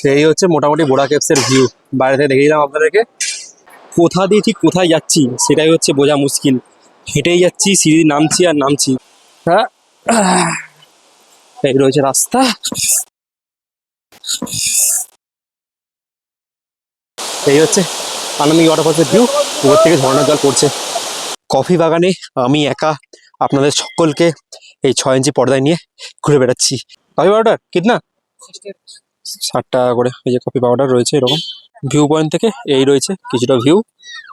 সেই হচ্ছে মোটামুটি বোড়া কেপসের ভিউ বাইরে থেকে দেখে দিলাম আপনাদেরকে। কোথা দিয়ে ঠিক কোথায় যাচ্ছি, সেটাই হচ্ছে বোঝা মুশকিল। হেঁটেই যাচ্ছি, সিঁড়ি নামছি আর নামছি। হ্যাঁ। এই রয়েছে রাস্তা। এই হচ্ছে আনন্দ ওয়াটারফলসের ভিউ উপর থেকে ঝর্ণার জল পড়ছে। কফি বাগানে আমি একা, আপনাদের সকলকে এই ছয় ইঞ্চি পর্দায় নিয়ে ঘুরে বেড়াচ্ছি। কফি পাউডার কিতনা? ষাট টাকা করে এই যে কফি পাউডার রয়েছে এরকম। ভিউ পয়েন্ট থেকে এই রয়েছে কিছুটা ভিউ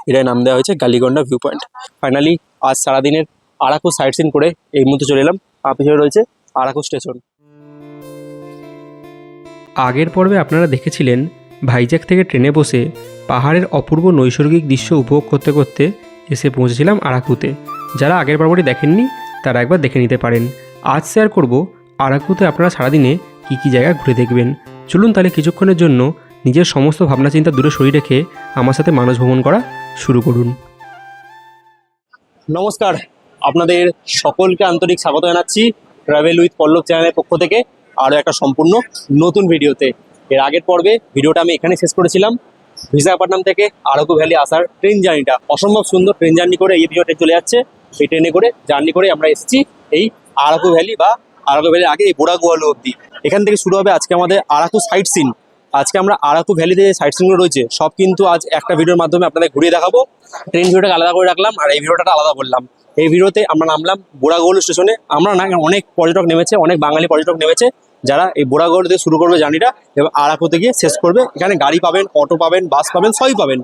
এটাই নাম দেওয়া হয়েছে গালিগন্ডা ভিউ পয়েন্ট ফাইনালি আজ সারাদিনের আরাকু সাইট সিন করে এই মুহূর্তে চলে এলাম। পিছনে রয়েছে আরাকু স্টেশন আগের পর্বে আপনারা দেখেছিলেন ভাইজ্যাক থেকে ট্রেনে বসে পাহাড়ের অপূর্ব নৈসর্গিক দৃশ্য উপভোগ করতে করতে এসে পৌঁছেছিলাম আরাকুতে। যারা আগের পর্বটি দেখেননি, তারা একবার দেখে নিতে পারেন। আজ শেয়ার করব আরাকুতে আপনারা সারাদিনে কী কী জায়গা ঘুরে দেখবেন। চলুন তাহলে কিছুক্ষণের জন্য নিজের সমস্ত ভাবনা চিন্তা দূরে সরিয়ে রেখে আমার সাথে মানুষ ভ্রমণ করা শুরু করুন। নমস্কার। আপনাদের সকলকে আন্তরিক স্বাগত জানাচ্ছি ট্রাভেল উইথ পল্লব চ্যানেলের পক্ষ থেকে আরও একটা সম্পূর্ণ নতুন ভিডিওতে। এর আগের পর্বে ভিডিওটা আমি এখানে শেষ করেছিলাম। বিশাখাপট্টনম থেকে আরকু ভ্যালি আসার ট্রেন জার্নিটা, অসম্ভব সুন্দর ট্রেন জার্নি করে এই ভিডিওটা চলে যাচ্ছে। এই ট্রেনে করে, জার্নি করে আমরা এসেছি এই আরাকু ভ্যালি বা আরাকু ভ্যালির আগে এই বোড়াগুয়ালো অব্দি এখান থেকে শুরু হবে আজকে আমাদের আরাকু সাইট সিন। আজকে আমরা আরাকু ভ্যালিতে যে সাইট সিনগুলো রয়েছে, সব কিন্তু আজ একটা ভিডিওর মাধ্যমে আপনাদের ঘুরিয়ে দেখাবো। ট্রেন ভিডিওটাকে আলাদা করে রাখলাম আর এই ভিডিওটা আলাদা করলাম। এই ভিডিওতে আমরা নামলাম বোড়াগোল স্টেশনে। আমরা না, অনেক পর্যটক নেমেছে, অনেক বাঙালি পর্যটক নেমেছে, যারা এই বোড়াগোল থেকে শুরু করবে জার্নিটা এবং আরাকুতে গিয়ে শেষ করবে। এখানে গাড়ি পাবেন, অটো পাবেন, বাস পাবেন, সবই পাবেন।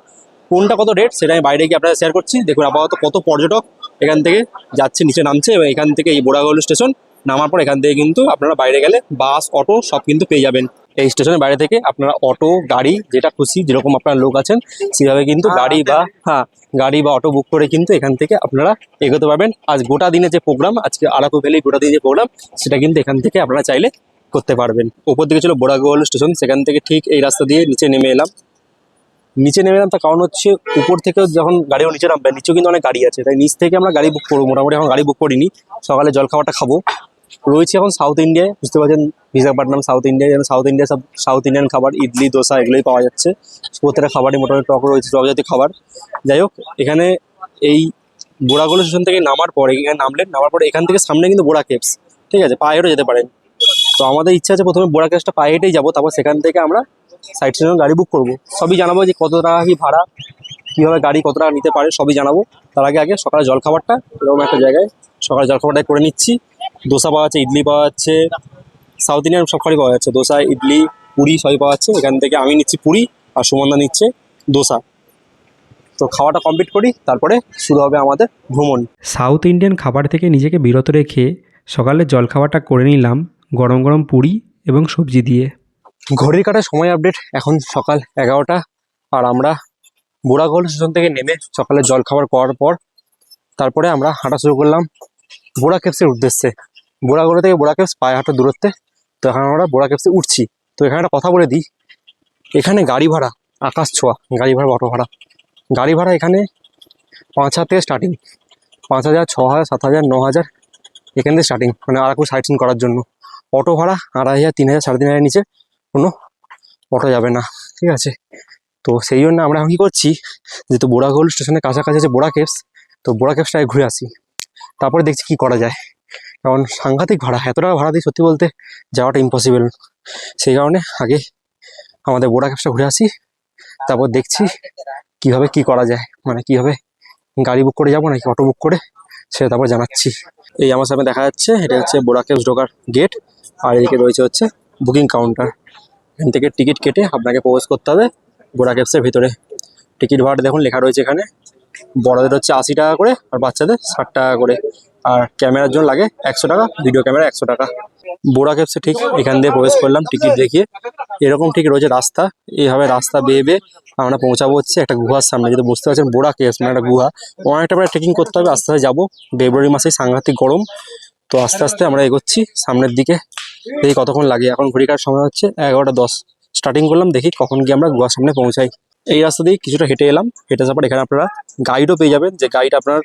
কোনটা কত রেট সেটা আমি বাইরে গিয়ে আপনারা শেয়ার করছি। দেখুন আপাতত কত পর্যটক এখান থেকে যাচ্ছে নিচে নামছে এবং এখান থেকে এই বোড়াগোল স্টেশন নামার পর এখান থেকে কিন্তু আপনারা বাইরে গেলে বাস অটো সব কিন্তু পেয়ে যাবেন। এই স্টেশনের বাইরে থেকে আপনারা অটো গাড়ি যেটা খুশি যেরকম আপনার লোক আছেন সেভাবে কিন্তু গাড়ি বা হ্যাঁ। গাড়ি বা অটো বুক করে কিন্তু এখান থেকে আপনারা এগোতে পারবেন। আজ গোটা দিনে যে প্রোগ্রাম আজকে আরাকু ভ্যালি গোটা দিনে যে প্রোগ্রাম সেটা কিন্তু এখান থেকে আপনারা চাইলে করতে পারবেন। ওপর দিকে ছিল বোড়াগোল স্টেশন সেখান থেকে ঠিক এই রাস্তা দিয়ে নিচে নেমে এলাম। নিচে নেমে এলাম, তার কারণ হচ্ছে উপর থেকে যখন গাড়িও নিচে নামবে, নিচেও কিন্তু অনেক গাড়ি আছে। তাই নিচ থেকে আমরা গাড়ি বুক করব। মোটামুটি এখন গাড়ি বুক করিনি। সকালে জলখাবারটা খাব। রয়েছে এখন সাউথ ইন্ডিয়ায় বুঝতে পারছেন? বিশাখাপট্টনম সাউথ ইন্ডিয়ায় যেন সাউথ ইন্ডিয়া সব সাউথ ইন্ডিয়ান খাবার, ইডলি, দোসা এগুলোই পাওয়া যাচ্ছে। প্রত্যেকটা খাবারই মোটামুটি টক রয়েছে সব জাতীয় খাবার। যাই হোক, এখানে এই বোড়াগোল স্টেশন থেকে নামার পরে, এখানে নামলেন, নামার পরে এখান থেকে সামনে কিন্তু বোড়া কেপস ঠিক আছে? পায়ে হেঁটে যেতে পারেন। তো আমাদের ইচ্ছা আছে প্রথমে বোড়া কেপসটা পায়ে হেঁটেই যাব, তারপর সেখান থেকে আমরা সাইড সিনের গাড়ি বুক করব। সবই জানাব যে কত টাকা কি ভাড়া, কীভাবে গাড়ি কত টাকা নিতে পারে, সবই জানাব। তার আগে আগে সকালে জলখাবারটা, এরকম একটা জায়গায় সকালে জলখাবারটা করে নিচ্ছি। দোসা পাওয়া যাচ্ছে, ইডলি পাওয়া যাচ্ছে, সাউথ ইন্ডিয়ান সব খাবারই পাওয়া যাচ্ছে। দোসা, ইডলি, পুরি সবই পাওয়া যাচ্ছে। এখান থেকে আমি নিচ্ছি পুরি আর সুমনদা নিচ্ছে দোসা। তো খাওয়াটা কমপ্লিট করি, তারপরে শুরু হবে আমাদের ভ্রমণ। সাউথ ইন্ডিয়ান খাবার থেকে নিজেকে বিরত রেখে সকালে জলখাবারটা করে নিলাম, গরম গরম পুরি এবং সবজি দিয়ে। ঘড়ির কাটার সময় আপডেট এখন সকাল এগারোটা। আর আমরা বুড়াগোল স্টেশন থেকে নেমে সকালে জল খাবার করার পর তারপরে আমরা হাঁটা শুরু করলাম বোড়া কেপসের উদ্দেশ্যে। বোড়াগোল থেকে বোড়া কেপস পায়ে হাঁটার দূরত্বে, তো এখন আমরা বোড়া কেপসে উঠছি। তো এখানে একটা কথা বলে দিই, এখানে গাড়ি ভাড়া, আকাশ ছোঁয়া, গাড়ি ভাড়া, অটো ভাড়া। গাড়ি ভাড়া এখানে পাঁচ হাজার থেকে স্টার্টিং পাঁচ হাজার, ছ হাজার, সাত হাজার, ন হাজার এখান থেকে স্টার্টিং মানে আরাকু সাইট সিন করার জন্য। অটো ভাড়া আড়াই হাজার, তিন হাজার, সাড়ে তিন হাজার নিচে। কোনো অটো যাবে না, ঠিক আছে? তো সেই জন্য আমরা এখন কী করছি, যেহেতু বোড়াগোল স্টেশনের কাছাকাছি আছে বোড়া কেপস তো বোড়া কেপসটায় ঘুরে আসি। তারপরে দেখছি কি করা যায়। কারণ সাংঘাতিক ভাড়া এত টাকা ভাড়া দিয়ে সত্যি বলতে যাওয়াটা ইম্পসিবল সেই কারণে আগে আমাদের বোড়া কেপসটা ঘুরে আসি, তারপর দেখছি কীভাবে কি করা যায়। মানে কীভাবে গাড়ি বুক করে যাব নাকি অটো বুক করে, সেটা তারপর জানাচ্ছি। এই আমার সামনে দেখা যাচ্ছে, এটা হচ্ছে বোড়া কেপস ঢোকার গেট আর এদিকে রয়েছে হচ্ছে বুকিং কাউন্টার এখান থেকে টিকিট কেটে আপনাকে প্রবেশ করতে হবে বোড়া কেপসের ভিতরে। টিকিট ভাড়া দেখুন, লেখা রয়েছে এখানে। বড়দের হচ্ছে আশি টাকা করে আর বাচ্চাদের ষাট টাকা করে। আর ক্যামেরার জন্য লাগে একশো টাকা, ভিডিও ক্যামেরা একশো টাকা। বোড়া কেপসে ঠিক এখান দিয়ে প্রবেশ করলাম, টিকিট দেখিয়ে। এরকম ঠিক রয়েছে রাস্তা। এইভাবে রাস্তা বেয়ে বেয়ে আমরা পৌঁছাবো হচ্ছে একটা গুহার সামনে। যদি বুঝতে পারছেন বোড়া কেপস মানে একটা গুহা। অনেকটা প্রায় ট্রেকিং করতে হবে, আস্তে আস্তে যাব। ফেব্রুয়ারি মাসে সাংঘাতিক গরম। তো আস্তে আস্তে আমরা এগোচ্ছি সামনের দিকে। দেখি কতক্ষণ লাগে। এখন ঘড়িকার সময় হচ্ছে এগারোটা দশ। স্টার্টিং করলাম, দেখি কখন গিয়ে আমরা গুহার সামনে পৌঁছাই। এই রাস্তা দিয়ে কিছুটা হেঁটে এলাম। হেঁটে যাওয়ার এখানে আপনারা গাইডও পেয়ে যাবেন। যে গাইড আপনার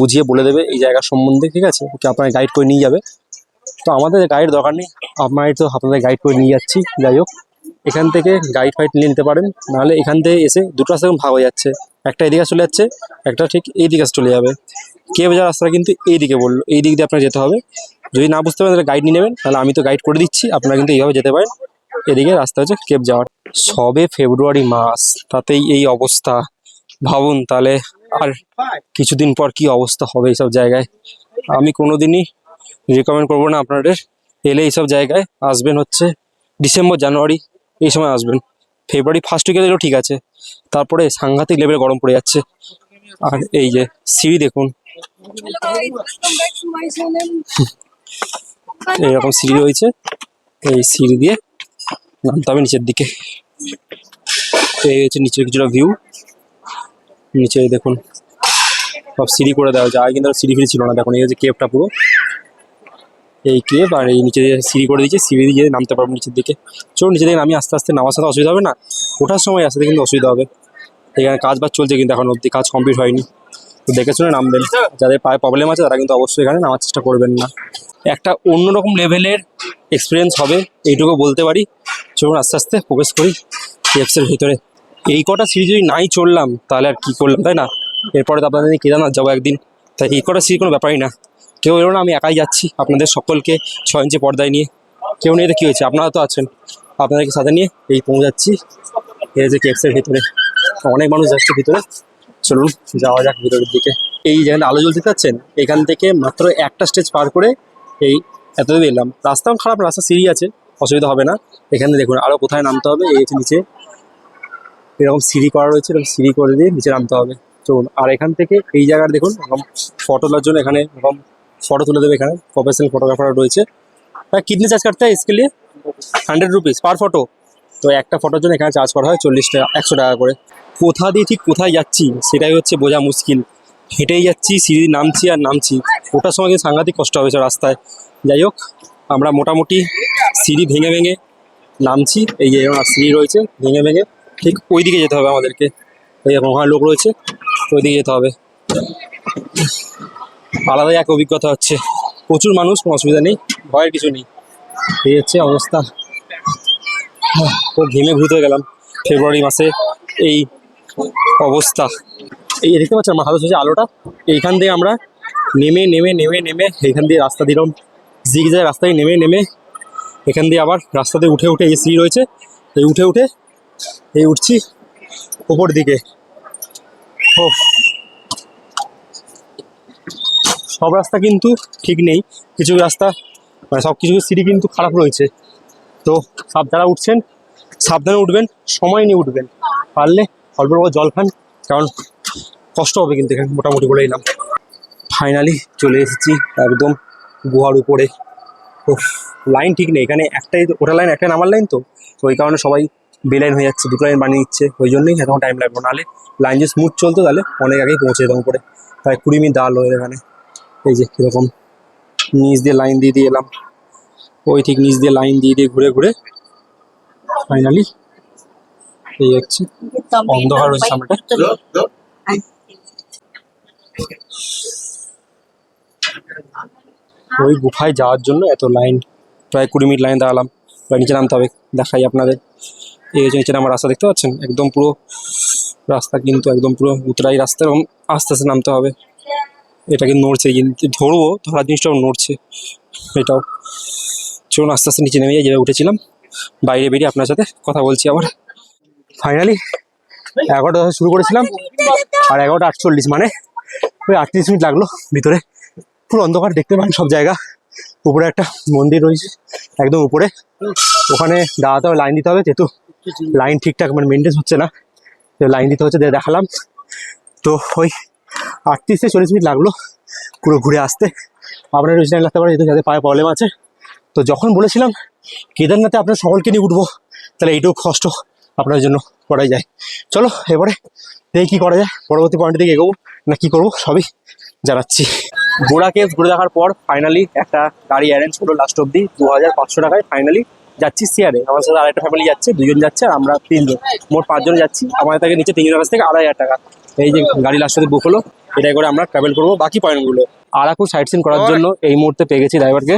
বুঝিয়ে বলে দেবে এই জায়গার সম্বন্ধে, ঠিক আছে? কি আপনার গাইড করে নিয়ে যাবে। তো আমাদের গাইড দরকার নেই আপনার তো আপনাদের গাইড করে নিয়ে যাচ্ছি। যাই হোক, এখান থেকে গাইড ফাইড নিয়ে নিতে পারেন। নাহলে এখান থেকে এসে দুটো রাস্তা ভাগ হয়ে যাচ্ছে। একটা এদিকে চলে যাচ্ছে, একটা ঠিক এই দিকে চলে যাবে। কেভ যাওয়ার রাস্তাটা কিন্তু এই দিকে বলল এই দিক দিয়ে আপনার যেতে হবে। যদি না বুঝতে পারেন, তাহলে গাইড নিয়ে নেবেন, তাহলে আমি তো গাইড করে দিচ্ছি, আপনারা কিন্তু এইভাবে যেতে পারেন। এদিকে রাস্তা হচ্ছে কেপ যাওয়ার সবে ফেব্রুয়ারি মাস, তাতেই এই অবস্থা। ভাবুন তাহলে আর কিছুদিন পর কি অবস্থা হবে এইসব জায়গায়। আমি কোনোদিনই রেকমেন্ড করব না আপনাদের। এলে এইসব জায়গায় আসবেন হচ্ছে ডিসেম্বর জানুয়ারি এই সময় আসবেন। ফেব্রুয়ারি ফার্স্ট উইকে এলেও ঠিক আছে। তারপরে সাংঘাতিক লেভেলে গরম পড়ে যাচ্ছে। আর এই যে সিঁড়ি দেখুন এইরকম সিঁড়ি রয়েছে। এই সিঁড়ি দিয়ে নামতে হবে নিচের দিকে। এই হচ্ছে নিচের কিছুটা ভিউ নিচে দেখুন, সব সিঁড়ি করে দেওয়া হয়েছে। আগে কিন্তু সিঁড়ি ফিরি ছিল না। দেখুন, এই হচ্ছে কেপটা পুরো। এই কেপ আর এই নিচে সিঁড়ি করে দিয়েছে, সিঁড়ি দিয়ে নামতে পারব নিচের দিকে। চলুন নিচে দিকে আমি আস্তে আস্তে নামার সাথে অসুবিধা হবে না। ওঠার সময় আসতে কিন্তু অসুবিধা হবে। এখানে কাজ বাজ চলছে কিন্তু এখন অবধি। কাজ কমপ্লিট হয়নি। তো দেখে শুনে নামবেন যাদের পায়ে প্রবলেম আছে তারা কিন্তু অবশ্যই এখানে নামার চেষ্টা করবেন না। একটা অন্যরকম লেভেলের এক্সপিরিয়েন্স হবে, এইটুকু বলতে পারি। চলুন আস্তে আস্তে প্রবেশ করি কেপসের ভিতরে। এই কটা সিঁড়ি যদি নাই চললাম, তাহলে আর কী করলাম, তাই না? এরপরে তো আপনাদের কেদারনাথ যাব একদিন। তাই এই কটা সিঁড়ি কোনো ব্যাপারই না। কেউ এলো না, আমি একাই যাচ্ছি আপনাদের সকলকে ছয় ইঞ্চি পর্দায় নিয়ে। কেউ নিয়ে তো কী হয়েছে? আপনারা তো আছেন। আপনাদেরকে সাথে নিয়ে এই পৌঁছাচ্ছি। এই যে কেপসের ভিতরে। অনেক মানুষ যাচ্ছে ভিতরে। চলুন যাওয়া যাক ভিতরের দিকে। এই যেখানে আলো জ্বলতে পাচ্ছেন এখান থেকে মাত্র একটা স্টেজ পার করে এই এতদূর এলাম। রাস্তাও খারাপ, রাস্তা সিঁড়ি আছে, অসুবিধা হবে না। এখানে দেখুন আরও কোথায় নামতে হবে, এই হচ্ছে নিচে। এরকম সিঁড়ি করা রয়েছে, এরকম সিঁড়ি করে দিয়ে নিচে নামতে হবে। চলুন, আর এখান থেকে এই জায়গার দেখুন, এরকম ফটো তোলার জন্য এখানে, এরকম ফটো তুলে দেবে এখানে। প্রফেশনাল ফটোগ্রাফার রয়েছে। হ্যাঁ কিডনি চার্জ কাটতে হয় স্কেলে হান্ড্রেড রুপিস পার ফটো তো একটা ফটোর জন্য এখানে চার্জ করা হয় চল্লিশ টাকা, একশো টাকা করে। কোথা দিয়ে ঠিক কোথায় যাচ্ছি, সেটাই হচ্ছে বোঝা মুশকিল। হেঁটেই যাচ্ছি, সিঁড়ি নামছি আর নামছি। ওটার সময় সাংঘাতিক কষ্ট হবে রাস্তায়। যাই হোক, আমরা মোটামুটি সিঁড়ি ভেঙে ভেঙে নামছি। এই যে এরকম সিঁড়ি রয়েছে, ভেঙে ভেঙে ঠিক ওই দিকে যেতে হবে আমাদেরকে। এরকম ওখানে লোক রয়েছে ওই দিকে যেতে হবে। আলাদাই এক অভিজ্ঞতা হচ্ছে। প্রচুর মানুষ, কোনো অসুবিধা নেই, ভয়ের কিছু নেই। এই হচ্ছে অবস্থা। খুব ঘেমে ভূত হয়ে গেলাম, ফেব্রুয়ারি মাসে এই অবস্থা। এই দেখতে পাচ্ছেন আমার হাতে আলোটা, এইখান দিয়ে আমরা নেমে নেমে নেমে নেমে এইখান দিয়ে রাস্তা দিলাম জিগ যায় রাস্তায় নেমে নেমে এখান দিয়ে আবার রাস্তাতে উঠে উঠে এই সিঁড়ি রয়েছে। এই উঠে উঠে এই উঠছি ওপর দিকে। ও সব রাস্তা কিন্তু ঠিক নেই। কিছু রাস্তা মানে সব কিছু সিঁড়ি কিন্তু খারাপ রয়েছে। তো সব যারা উঠছেন, সাবধানে উঠবেন, সময় নিয়ে উঠবেন। পারলে অল্প অল্প জল খান, কারণ কষ্ট হবে কিন্তু এখানে মোটামুটি বলে এলাম। ফাইনালি চলে এসেছি একদম গুহার উপরে। তো লাইন ঠিক নেই, এখানে একটাই, ওটা লাইন একটা নামার লাইন তো? তো ওই কারণে সবাই বেলাইন হয়ে যাচ্ছে, দুটো লাইন বানিয়ে দিচ্ছে, ওই জন্যই এতক্ষণ টাইম লাগবে নাহলে লাইন যে স্মুথ চলতো তাহলে অনেক আগেই পৌঁছে যেতাম উপরে। প্রায় কুড়ি মিনিট দাঁড়াল এখানে। এই যে কীরকম নিচ দিয়ে লাইন দিয়ে দিয়ে এলাম। ওই ঠিক নিচ দিয়ে লাইন দিয়ে দিয়ে ঘুরে ঘুরে ফাইনালি এই হচ্ছে অন্ধকার সামনেটা। ওই গুফায় যাওয়ার জন্য এত লাইন, প্রায় কুড়ি মিনিট লাইন দাঁড়ালাম। প্রায় নিচে নামতে হবে, দেখাই আপনাদের। এই হচ্ছে নিচে আমার রাস্তা, দেখতে পাচ্ছেন? একদম পুরো রাস্তা কিন্তু একদম পুরো উতরাই রাস্তা এবং আস্তে আস্তে নামতে হবে। এটা কিন্তু নড়ছে কিন্তু ধরবো ধরার জিনিসটাও নড়ছে। এটাও। চলুন আস্তে আস্তে নিচে নেমে যাই, যেভাবে উঠেছিলাম। বাইরে বেরিয়ে আপনার সাথে কথা বলছি আবার। ফাইনালি এগারোটা শুরু করেছিলাম। আর এগারোটা আটচল্লিশ মানে ওই আটত্রিশ মিনিট লাগল ভিতরে। পুরো অন্ধকার দেখতে পান সব জায়গা। উপরে একটা মন্দির রয়েছে, একদম উপরে। ওখানে দাঁড়াতে হবে লাইন দিতে হবে, যেহেতু লাইন ঠিকঠাক মানে মেনটেন হচ্ছে না। তো লাইন দিতে হচ্ছে দেখালাম। তো ওই আটত্রিশ থেকে চল্লিশ মিনিট লাগল পুরো ঘুরে আসতে। আপনার রয়েছে লাগতে পারে যেহেতু যাদের পায়ে প্রবলেম আছে। তো যখন বলেছিলাম, কেদারনাথে আপনার সকলকে নিয়ে উঠবো, তাহলে এইটুকু কষ্ট। আপনার জন্য করাই যায়। চলো, এবারে দেখি কী করা যায়। পরবর্তী পয়েন্টের দিকে এগোবো। না, কী করব? সবই জানাচ্ছি। গোড়া কেভস ঘুরে দেখার পর ফাইনালি একটা গাড়ি অ্যারেঞ্জ করল লাস্ট অব্দি দু হাজার পাঁচশো টাকায় ফাইনালি যাচ্ছি সিয়ারে আমার সাথে আরেকটা ফ্যামিলি যাচ্ছে, দুজন যাচ্ছে, আর আমরা তিনজন। মোট পাঁচজন যাচ্ছি। আমাদের থেকে নিচে তিনজনের কাছ থেকে আড়াই হাজার টাকা। এই যে গাড়ি লাস্ট বুক হলো, এটাই করে আমরা ট্রাভেল করব। বাকি পয়েন্টগুলো आराकू साइट सीन করার জন্য এই মুহূর্তে পেয়ে গেছি ড্রাইভারকে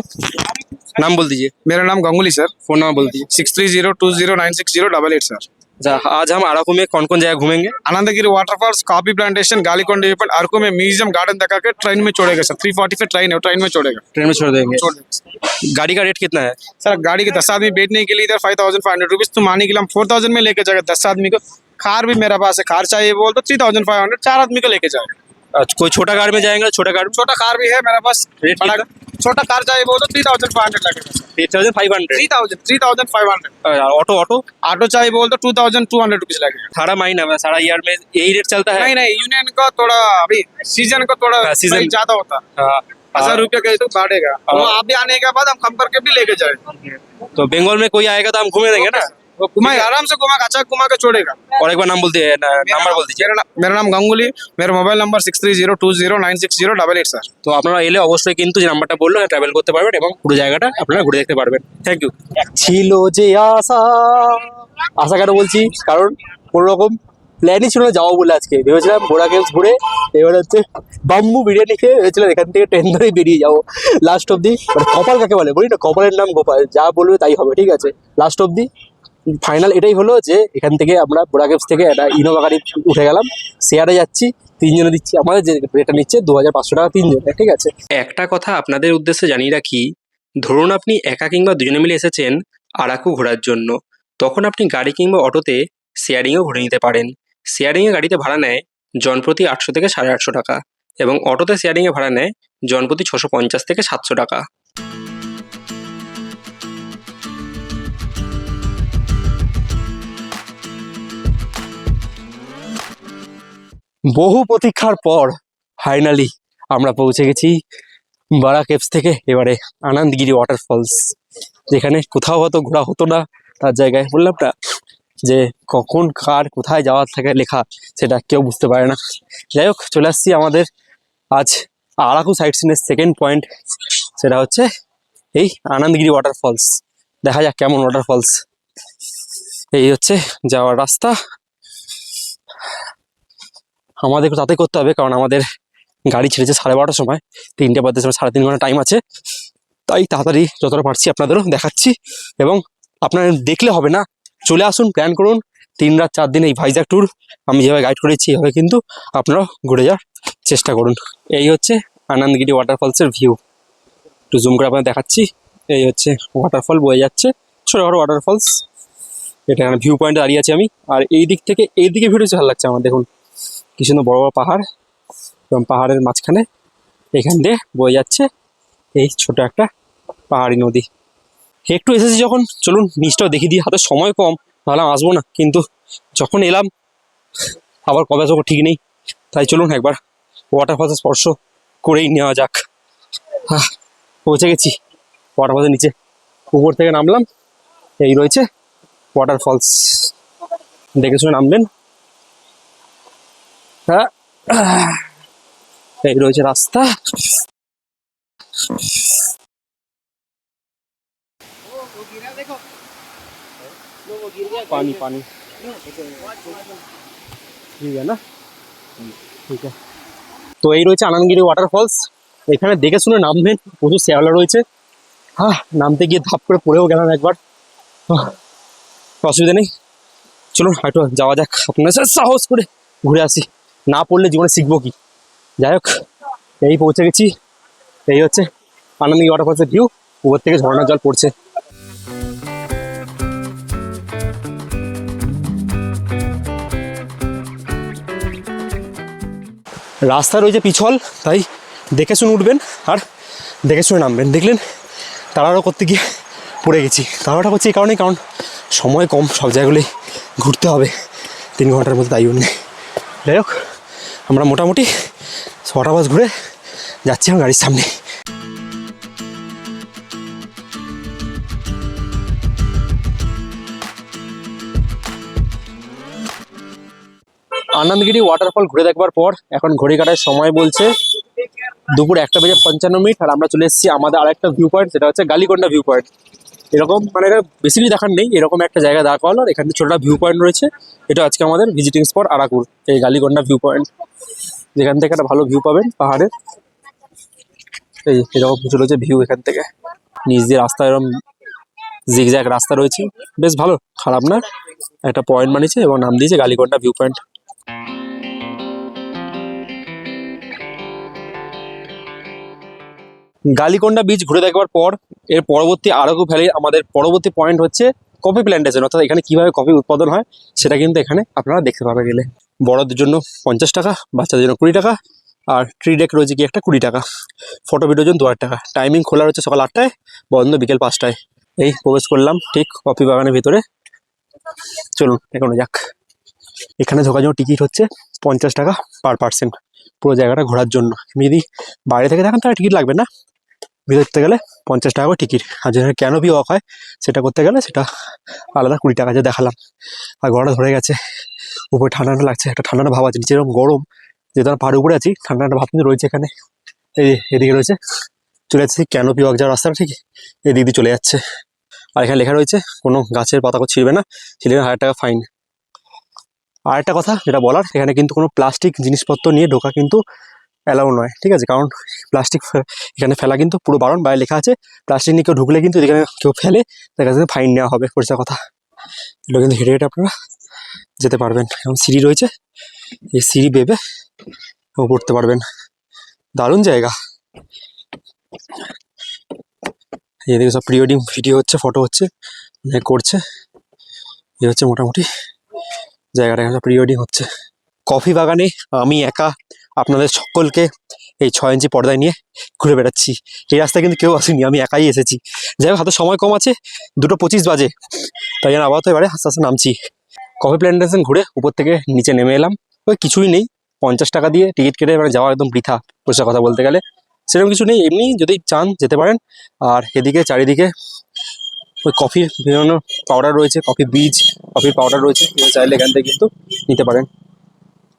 নাম বল दीजिए। मेरा नाम गंगुली सर फ़ोन नाम बोल दीजिए। Six three zero two zero nine six zero double eight sir आज हम आराकू में कौन कौन जगह घूमेंगे? Anandagiri waterfalls coffee plantation Galikonda airport Araku में म्यूज़ियम गार्डन तक के ट्रेन में छोड़ेगा सर थ्री फोर्टी पे ट्रेन है ट्रेन में छोड़ेगा। ट्रेन में छोड़ देंगे। गाड़ी का रेट कितना है? सर गाड़ी के दस आदमी बैठने के लिए इधर five thousand five hundred rupees तुम आने के लिए हम फोर थाउज़ेंड में लेके जाएगा। दस आदमी को कार भी मेरा पास है कार चाहिए बोल तो थ्री थाउज़ेंड फाइव हंड्रेड चार आदमी को लेकर जाएगा। अच्छा, कोई छोटा कार में जाएँगे? छोटा कार छोटा कार भी है मेरा पास रेट बड़ा छोटा कार चाहिए बोल तो थ्री थाउज़ेंड फाइव हंड्रेड लगेगा eight thousand five hundred three thousand three thousand five hundred auto auto auto चाहिए बोल तो two thousand two hundred rupees लगेगा। सारा महीना में सारा ईयर में यही रेट चलता है? नहीं नहीं यूनियन का थोड़ा अभी सीज़न का थोड़ा सीज़न ज़्यादा होता। है हाँ, हज़ार हाँ, रुपया कहे तो बढ़ेगा। हाँ। आप भी आने के बाद हम कम करके भी लेके जाए तो बंगाल में कोई आएगा तो हम घूमे देंगे ना? वो घुमा आराम से घुमा अच्छा घुमा के छोड़ेगा और एक बार नाम बोल दिए নাম্বার বল দিচ্ছি मेरा नाम मेरा नाम गंगुली मेरा mobile number six three zero two zero nine six zero double eight sir তো আপনারা এলে অবশ্যই কিন্তু যে নাম্বারটা বললো ট্রাভেল করতে পারবেন এবং পুরো জায়গাটা আপনারা ঘুরে দেখতে পারবেন থ্যাংক ইউ ছিল যে আশা আশা কেন বলছি কারণ কোনো রকম প্ল্যানই ছিল না যাবো বলে আজকে ভেবেছিলাম বোরা কেমস ঘুরে এবার হচ্ছে বাম্বু বিরিয়ানি খেয়ে ভেবেছিলাম এখান থেকে ট্রেন ধরেই বেরিয়ে যাবো লাস্ট অব্দি মানে কপাল কাকে বলে বলি না কপালের নাম গোপাল যা বলবে তাই হবে ঠিক আছে লাস্ট অব্দি ফাইনাল এটাই হলো যে এখান থেকে আমরা বোরা কেমস থেকে একটা ইনোভা গাড়ি উঠে গেলাম। শেয়ারে যাচ্ছি, তিনজনে দিচ্ছি, আমাদের যে রেটটা নিচ্ছে দু হাজার পাঁচশো টাকা তিনজনে, ঠিক আছে? একটা কথা আপনাদের উদ্দেশ্যে জানিয়ে রাখি, ধরুন আপনি একা কিংবা দুজনে মিলে এসেছেন আরাকু ঘোরার জন্য, তখন আপনি গাড়ি কিংবা অটোতে শেয়ারিংও ঘুরে নিতে পারেন। শেয়ারিংয়ে গাড়িতে ভাড়া নেয় জনপ্রতি আটশো থেকে সাড়ে আটশো টাকা এবং অটোতে শেয়ারিংয়ে ভাড়া নেয় জনপ্রতি ছশো পঞ্চাশ থেকে সাতশো টাকা। বহু প্রতীক্ষার পর ফাইনালি আমরা পৌঁছে গেছি বারা কেপস থেকে, এবারে আনন্দগিরি ওয়াটারফলস যেখানে কোথাও হয়তো ঘোরা হতো না, তার জায়গায় বললাম না, যে কখন কার কোথায় যাওয়ার থাকে লেখা, সেটা কেউ বুঝতে পারে না। যাই হোক, চলে আসছি আমাদের আজ আরাকু সাইট সিনের সেকেন্ড পয়েন্ট সেটা হচ্ছে এই আনন্দগিরি ওয়াটারফলস দেখা যাক কেমন ওয়াটারফলস এই হচ্ছে যাওয়ার রাস্তা। আমাদের তাতে করতে হবে, কারণ আমাদের গাড়ি ছেড়েছে সাড়ে বারোটার সময়। তিনটে বাজতে সময় সাড়ে তিন ঘণ্টা টাইম আছে। তাই তাড়াতাড়ি যতটা পারছি আপনাদেরও দেখাচ্ছি এবং আপনারা দেখলে হবে না। চলে আসুন প্ল্যান করুন। তিন রাত, চার দিন এই ভাইজাগ ট্যুর আমি যেভাবে গাইড করেছি, এভাবে কিন্তু আপনারাও ঘুরে যাওয়ার চেষ্টা করুন। এই হচ্ছে আনন্দগিরি ওয়াটারফলসের ভিউ একটু জুম করে আপনাদের দেখাচ্ছি। এই হচ্ছে ওয়াটারফল বয়ে যাচ্ছে। ছোটোখাটো ওয়াটারফলস এটা ভিউ পয়েন্টে দাঁড়িয়ে আছি আমি। আর এই দিক থেকে, এই দিকে ভিডিও ভালো লাগছে আমার, দেখুন। কি সুন্দর বড় বড় পাহাড় এবং পাহাড়ের মাঝখানে এখান দিয়ে বয়ে যাচ্ছে এই ছোট একটা পাহাড়ি নদী। একটু এসেছি যখন। চলুন, নিচটাও দেখিয়ে দিই। হাতে সময় কম ভাবলাম আসব না। কিন্তু যখন এলাম, আবার কবে আসব ঠিক নেই। তাই চলুন একবার ওয়াটারফলসে স্পর্শ করেই নেওয়া যাক। হ্যাঁ পৌঁছে গেছি ওয়াটারফলসের নিচে। উপর থেকে নামলাম। এই রয়েছে ওয়াটারফলস দেখে শুনে নামবেন। এই রয়েছে রাস্তা पानी पानी ठीक है ना ঠিক আছে তো এই রয়েছে আনন্দগিরি ওয়াটারফলস এখানে দেখে শুনে নামবেন প্রচুর শ্যাওলা রয়েছে হ্যাঁ নামতে গিয়ে ধাপ করে পড়েও গেলাম একবার আহ, অসুবিধা নেই চলুন হয়তো যাওয়া যাক আপনার সাথে সাহস করে ঘুরে আসি না পড়লে জীবনে শিখব কি? যাই হোক, এই পৌঁছে গেছি। এই হচ্ছে আনন্দগিরি ওয়াটারফলসের ভিউ উপর থেকে ঝর্ণার জল পড়ছে। রাস্তা রয়েছে পিছল, তাই দেখে শুনে উঠবেন আর দেখে শুনে নামবেন। দেখলেন তাড়াহুড়ো করতে গিয়ে পড়ে গেছি। তাড়াহুড়া করছি এই কারণেই, কারণ সময় কম, সব জায়গাগুলোই ঘুরতে হবে। তিন ঘণ্টার মধ্যে তাই জন্যে যাই হোক আমরা মোটামুটি ছটা বাস ঘুরে যাচ্ছি আমার গাড়ির সামনে। আনন্দগিরি ওয়াটারফল ঘুরে দেখবার পর এখন ঘড়ি কাটার সময় বলছে দুপুর একটা বেজে পঞ্চান্ন মিনিট আর আমরা চলে এসেছি আমাদের আরেকটা ভিউ পয়েন্ট সেটা হচ্ছে গালিকোন্ডা ভিউ পয়েন্ট এরকম মানে এটা বেশি কিছু দেখার নেই, এরকম একটা জায়গা দাঁড় করালো এখানে ছোটটা ভিউ পয়েন্ট রয়েছে। এটা আজকে আমাদের ভিজিটিং স্পট আরাকুর, এই গালিকোন্ডা ভিউ পয়েন্ট যেখান থেকে একটা ভালো ভিউ পাবেন পাহাড়ের। এই, এরকম কিছু রয়েছে ভিউ এখান থেকে। নিচ দিয়ে রাস্তা এরকম জিগজ্যাগ রাস্তা রয়েছে। বেশ ভালো, খারাপ না। একটা পয়েন্ট বানিয়েছে এবং নাম দিয়েছে Galikonda view point Galikonda beach ঘুরে দেখবার পর, এর পরবর্তী আরগু ভ্যালির আমাদের পরবর্তী পয়েন্ট হচ্ছে কফি প্ল্যান্টেশন অর্থাৎ এখানে কীভাবে কফি উৎপাদন হয়, সেটা কিন্তু এখানে আপনারা দেখতে পাবেন গেলে বড়দের জন্য পঞ্চাশ টাকা, বাচ্চাদের জন্য কুড়ি টাকা, আর ট্রি ডেক রয়েছে কি একটা কুড়ি টাকা। ফটো ভিডিওর জন্য দু হাজার টাকা। টাইমিং খোলা রয়েছে সকাল আটটায়, বন্ধ বিকেল পাঁচটায়। এই প্রবেশ করলাম ঠিক কফি বাগানের ভিতরে। চলুন, এখানে যাক। এখানে ঢোকার জন্য টিকিট হচ্ছে পঞ্চাশ টাকা পার পার্সেন্ট পুরো জায়গাটা ঘোরার জন্য। আপনি যদি বাইরে থেকে দেখেন তাহলে টিকিট লাগবে না। ভিতরে যেতে গেলে পঞ্চাশ টাকা করে টিকিট আর যেখানে ক্যানোপি ওয়াক হয়, সেটা করতে গেলে সেটা আলাদা কুড়ি টাকা যে দেখালাম। আর গলাটা ধরে গেছে। উপরে ঠান্ডা লাগছে, একটা ঠান্ডা ঠান্ডা ভাব আছে, নিচে এরকম গরম। যেহেতু আমরা পাহাড়ের উপরে আছি ঠান্ডা ভাব কিন্তু রয়েছে এখানে। এই এদিকে রয়েছে, চলে যাচ্ছে ক্যানোপি ওয়াক যাওয়ার রাস্তাটা ঠিক এদিক দিয়ে চলে যাচ্ছে। আর এখানে লেখা রয়েছে, কোনো গাছের পাতা ছিঁড়বে না ছিঁড়বে হাজার টাকা ফাইন আর একটা কথা যেটা বলার, এখানে কিন্তু কোনো প্লাস্টিক জিনিসপত্র নিয়ে ঢোকা কিন্তু অ্যালাউ নয়, ঠিক আছে? কারণ প্লাস্টিক এখানে ফেলা কিন্তু পুরো বারণ বাইরে লেখা আছে। প্লাস্টিক নিয়ে কেউ ঢুকলে কিন্তু এখানে কেউ ফেলে, তার কাছে ফাইন নেওয়া হবে, পরিষ্কার কথা। এগুলো কিন্তু হেঁটে হেঁটে আপনারা যেতে পারবেন। এবং সিঁড়ি রয়েছে, এই সিঁড়ি বেবে পড়তে পারবেন। দারুণ জায়গা। এদিকে সব প্রি ওয়েডিং ভিডিও হচ্ছে ফটো হচ্ছে করছে। এই হচ্ছে মোটামুটি জায়গাটা, এখানে প্রি ওয়েডিং হচ্ছে। কফি বাগানে আমি একা আপনাদের সকলকে এই ছয় ইঞ্চি পর্দায় নিয়ে ঘুরে বেড়াচ্ছি। এই রাস্তায় কিন্তু কেউ আসেনি, আমি একাই এসেছি। যাই হোক, হাতে সময় কম আছে, দুটো পঁচিশ বাজে। তাই জন্য আবার তো এবারে আস্তে আস্তে নামছি। কফি প্ল্যান্টেশন ঘুরে উপর থেকে নিচে নেমে এলাম। ওই কিছুই নেই, পঞ্চাশ টাকা দিয়ে টিকিট কেটে মানে যাওয়া একদম বৃথা, পরিষ্কার কথা বলতে গেলে। সেরকম কিছু নেই, এমনি যদি চান যেতে পারেন। আর এদিকে, চারিদিকে ওই কফির বিভিন্ন পাউডার রয়েছে, কফি বীজ, কফির পাউডার রয়েছে চাইলে এখান থেকে কিন্তু নিতে পারেন।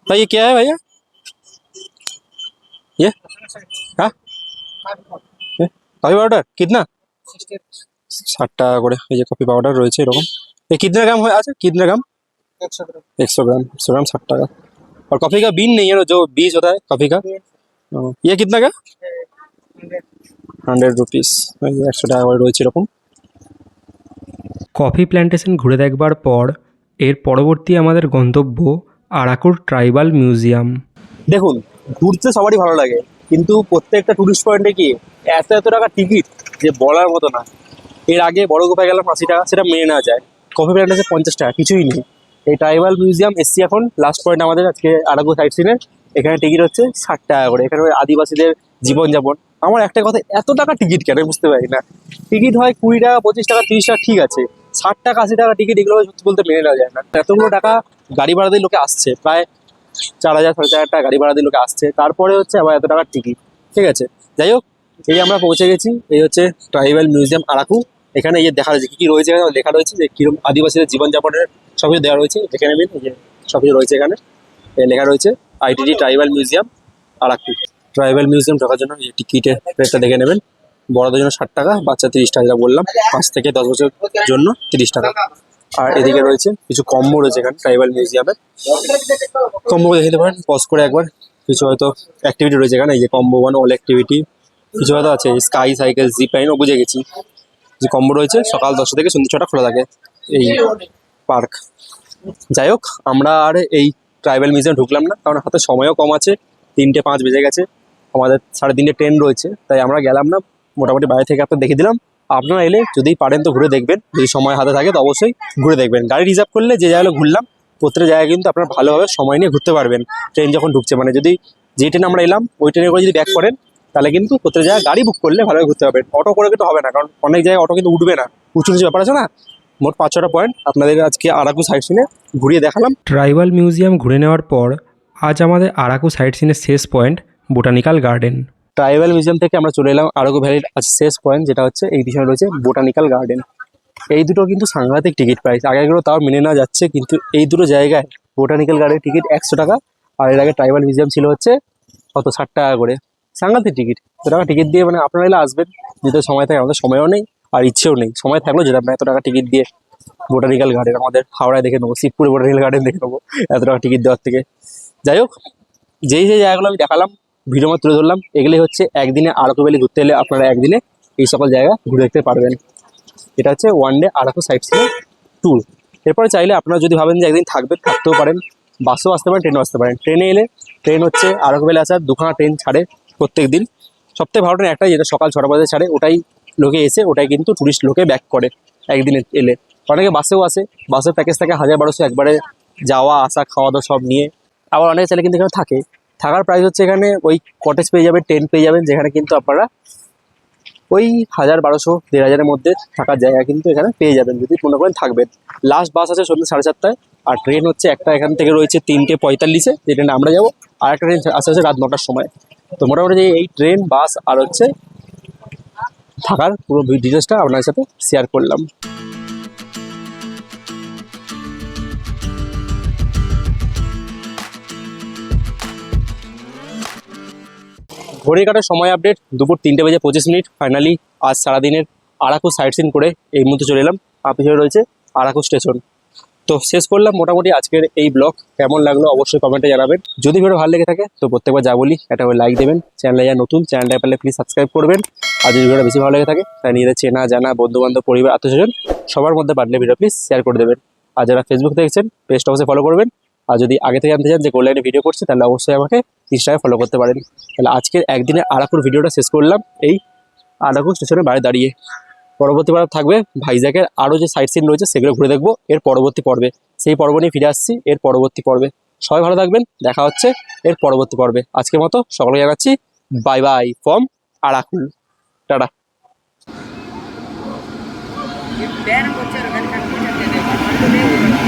ভাই কে ভাইয়া? ये हाँ ये कॉफी पाउडर कितना ষাট টাকা করে এই যে কফি পাউডার রয়েছে এরকম ये कितने ग्राम है अच्छा कितने ग्राम एक सौ ग्राम एक सौ ग्राम साठ टाका और कॉफी का बीन नहीं है ना जो बीज होता है कॉफी का ও, ये कितना का হান্ড্রেড রুপিস একশো টাকা করে রয়েছে এরকম কফি প্ল্যান্টেশন ঘুরে দেখবার পর এর পরবর্তী আমাদের গন্তব্য আরাকুর ট্রাইবাল মিউজিয়াম দেখুন ঘুরতে সবারই ভালো লাগে। কিন্তু প্রত্যেকটা টুরিস্ট পয়েন্টে কি এত এত টাকা টিকিট যে বলার মতো না। এর আগে বড় গোপায় গেলাম আশি টাকা, সেটা মেনে নেওয়া যায়। কফি প্ল্যান্ট আছে পঞ্চাশ টাকা, কিছুই নেই। এই ট্রাইবাল মিউজিয়াম এসছি এখন লাস্ট পয়েন্ট আমাদের আজকে আরাগো সাইড সিনে এখানে টিকিট হচ্ছে ষাট টাকা করে, এখানে আদিবাসীদের জীবনযাপন। আমার একটা কথা, এত টাকা টিকিট কেন? বুঝতে পারি না। টিকিট হয় কুড়ি টাকা, পঁচিশ টাকা, তিরিশ টাকা, ঠিক আছে। ষাট টাকা, আশি টাকা টিকিট এগুলো বলতে মেনে নেওয়া যায় না। এতগুলো টাকা গাড়ি ভাড়া দিয়ে লোকে আসছে। প্রায় চার হাজার, সাড়ে চার টাকা গাড়ি ভাড়া দিয়ে লোকে আসছে। তারপরে হচ্ছে আবার এত টাকার টিকিট ঠিক আছে? যাই হোক, এই আমরা পৌঁছে গেছি। এই হচ্ছে ট্রাইবাল মিউজিয়াম আরাকু। এখানে এই দেখা রয়েছে কি কি রয়েছে এখানে। লেখা রয়েছে যে কীরকম আদিবাসীদের জীবনযাপনের সব কিছু দেওয়া রয়েছে। নেবেন এই যে সব কিছু রয়েছে এখানে। লেখা রয়েছে ITD tribal museum Araku. Tribal museum ঢোকার জন্য এই টিকিটের রেটটা দেখে নেবেন। বড়দের জন্য ষাট টাকা, বাচ্চা তিরিশ টাকা বললাম। পাঁচ থেকে দশ বছরের জন্য তিরিশ টাকা। আর এদিকে রয়েছে কিছু কম্বো রয়েছে এখানে ট্রাইবাল মিউজিয়ামে কম্বো দেখে নিতে পারেন পজ করে একবার। কিছু হয়তো অ্যাক্টিভিটি রয়েছে এখানে, এই যে কম্বো ওয়ান অল অ্যাক্টিভিটি কিছু হয়তো আছে স্কাই সাইকেল জিপ লাইনও বুঝে গেছি। যে কম্বো রয়েছে, সকাল দশটা থেকে সন্ধ্যে ছটা খোলা থাকে এই পার্ক যাই হোক, আমরা আর এই ট্রাইবাল মিউজিয়াম ঢুকলাম না, কারণ হাতে সময়ও কম আছে, তিনটে পাঁচ বেজে গেছে। আমাদের সাড়ে তিনটে ট্রেন রয়েছে, তাই আমরা গেলাম না। মোটামুটি বাইরে থেকে আপনার দেখে দিলাম। আপনারা এলে যদি পারেন তো ঘুরে দেখবেন। যদি সময় হাতে থাকে তো অবশ্যই ঘুরে দেখবেন। গাড়ি রিজার্ভ করলে যে জায়গাগুলো ঘুরলাম, প্রত্যেকটা জায়গায় কিন্তু আপনারা ভালোভাবে সময় নিয়ে ঘুরতে পারবেন। ট্রেন যখন ঢুকছে মানে যদি যে ট্রেনে আমরা এলাম, ওই ট্রেনে করে যদি ব্যাক করেন, তাহলে কিন্তু প্রত্যেক জায়গায় গাড়ি বুক করলে ভালোভাবে ঘুরতে পারবেন। অটো করে কিন্তু হবে না, কারণ অনেক জায়গায় অটো কিন্তু উঠবে না। উঁচু নিচু ব্যাপার আছে না? মোট পাঁচ ছটা পয়েন্ট আপনাদের আজকে আরাকু সাইড সিনে ঘুরিয়ে দেখালাম। ট্রাইবাল মিউজিয়াম ঘুরে নেওয়ার পর, আজ আমাদের আরাকু সাইট সিনের শেষ point botanical garden tribal museum থেকে আমরা চলে এলাম আরগো ভ্যালির আজ শেষ পয়েন্ট যেটা হচ্ছে এই পিছনে রয়েছে বোটানিক্যাল গার্ডেন। এই দুটো কিন্তু সাংঘাতিক টিকিট প্রাইস আগেগুলো তাও মেনে নেওয়া যাচ্ছে, কিন্তু এই দুটো জায়গায় বোটানিক্যাল গার্ডেনের টিকিট একশো টাকা, আর এর আগে ট্রাইবাল মিউজিয়াম ছিল হচ্ছে কত, ষাট টাকা করে। সাংঘাতিক টিকিট, এত টাকা টিকিট দিয়ে মানে আপনারা এলে আসবেন যেতে সময় থাকে, আমাদের সময়ও নেই, আর ইচ্ছেও নেই। সময় থাকলেও যেটা না, এত টাকা টিকিট দিয়ে বোটানিক্যাল গার্ডেন, আমাদের হাওড়ায় দেখে নেব, শিবপুর বোটানিক্যাল গার্ডেন দেখে নেব, এত টাকা টিকিট দেওয়ার থেকে। যাই হোক, যেই যে জায়গাগুলো আমি দেখালাম ভিডিও মধ্যে তুলে ধরলাম। এগুলি হচ্ছে একদিনে আরাকু ভ্যালি ঘুরতে এলে আপনারা একদিনে এই সকল জায়গা ঘুরে দেখতে পারবেন। এটা হচ্ছে one day Araku sight seen tour এরপরে চাইলে আপনারা যদি ভাবেন যে একদিন থাকবেন, থাকতেও পারেন বাসেও আসতে পারেন ট্রেনেও আসতে পারেন। ট্রেনে এলে ট্রেন হচ্ছে আরাকু ভ্যালি আসার দুখানা ট্রেন ছাড়ে প্রত্যেক দিন সবথেকে ভালো ট্রেন একটাই, যেটা সকাল ছটা বাজে ছাড়ে, ওটাই লোকে এসে, ওটাই কিন্তু টুরিস্ট লোকে ব্যাক করে একদিনে এলে। অনেকে বাসেও আসে বাসের প্যাকেজ থাকে হাজার বারোশো একবারে যাওয়া, আসা খাওয়া দাওয়া সব নিয়ে। আবার অনেকে ছেলে কিন্তু এখানে থাকে। থাকার প্রাইস হচ্ছে এখানে, ওই কটেজ পেয়ে যাবেন টেন্ট পেয়ে যাবেন, যেখানে কিন্তু আপনারা ওই হাজার বারোশো, দেড় হাজারের মধ্যে থাকার জায়গা কিন্তু এখানে পেয়ে যাবেন, যদি মনে করেন থাকবেন। লাস্ট বাস আছে সন্ধ্যে সাড়ে চারটায় আর ট্রেন হচ্ছে একটা এখান থেকে রয়েছে তিনটে পঁয়তাল্লিশে, যে ট্রেনে আমরা যাব, আর একটা ট্রেন আসতে হচ্ছে রাত নটার সময়। তো মোটামুটি এই ট্রেন বাস আর হচ্ছে থাকার পুরো ডিটেলসটা আপনার সাথে শেয়ার করলাম। ঘড়ির কাটার সময় আপডেট দুপুর তিনটে বেজে পঁচিশ মিনিট। ফাইনালি আজ সারাদিনের আরাকু সাইট সিন করে এই মুহূর্তে চলে এলাম। পিছনে রয়েছে আরাকু স্টেশন তো শেষ করলাম মোটামুটি আজকের এই ব্লগ কেমন লাগল অবশ্যই কমেন্টে জানাবেন। যদি ভিডিও ভালো লেগে থাকে, তো প্রত্যেকবার যা বলি এটা লাইক দেবেন। চ্যানেলে যা নতুন চ্যানেলটা পারলে প্লিজ সাবস্ক্রাইব করবেন। আর যদি ভিডিওটা বেশি ভালো লেগে থাকে, তাহলে নিজেদের চেনা, জানা বন্ধু বান্ধব পরিবার আত্মস্বজন সবার মধ্যে পারলে ভিডিও প্লিজ শেয়ার করে দেবেন। আর যারা ফেসবুক দেখছেন পেজটা অবশ্যই ফলো করবেন। আর যদি আগে থেকে জানতে চান যে কোন ভিডিও করছে, তাহলে অবশ্যই আমাকে ইনস্টাগ্রামে ফলো করতে পারেন। তাহলে আজকের একদিনে আরাকুর ভিডিওটা শেষ করলাম। এই আরাকুর স্টেশনের বাইরে দাঁড়িয়ে। পরবর্তীবার থাকবে ভাইজাকের আরও যে সাইট সিন রয়েছে সেগুলো ঘুরে দেখব এর পরবর্তী পর্বে। সেই পর্ব নিয়ে ফিরে আসছি এর পরবর্তী পর্বে। সবাই ভালো থাকবেন, দেখা হচ্ছে এর পরবর্তী পর্বে। আজকের মতো সকলে জানাচ্ছি বাই বাই ফ্রম আরাকুল। টাটা। আর গাড়ি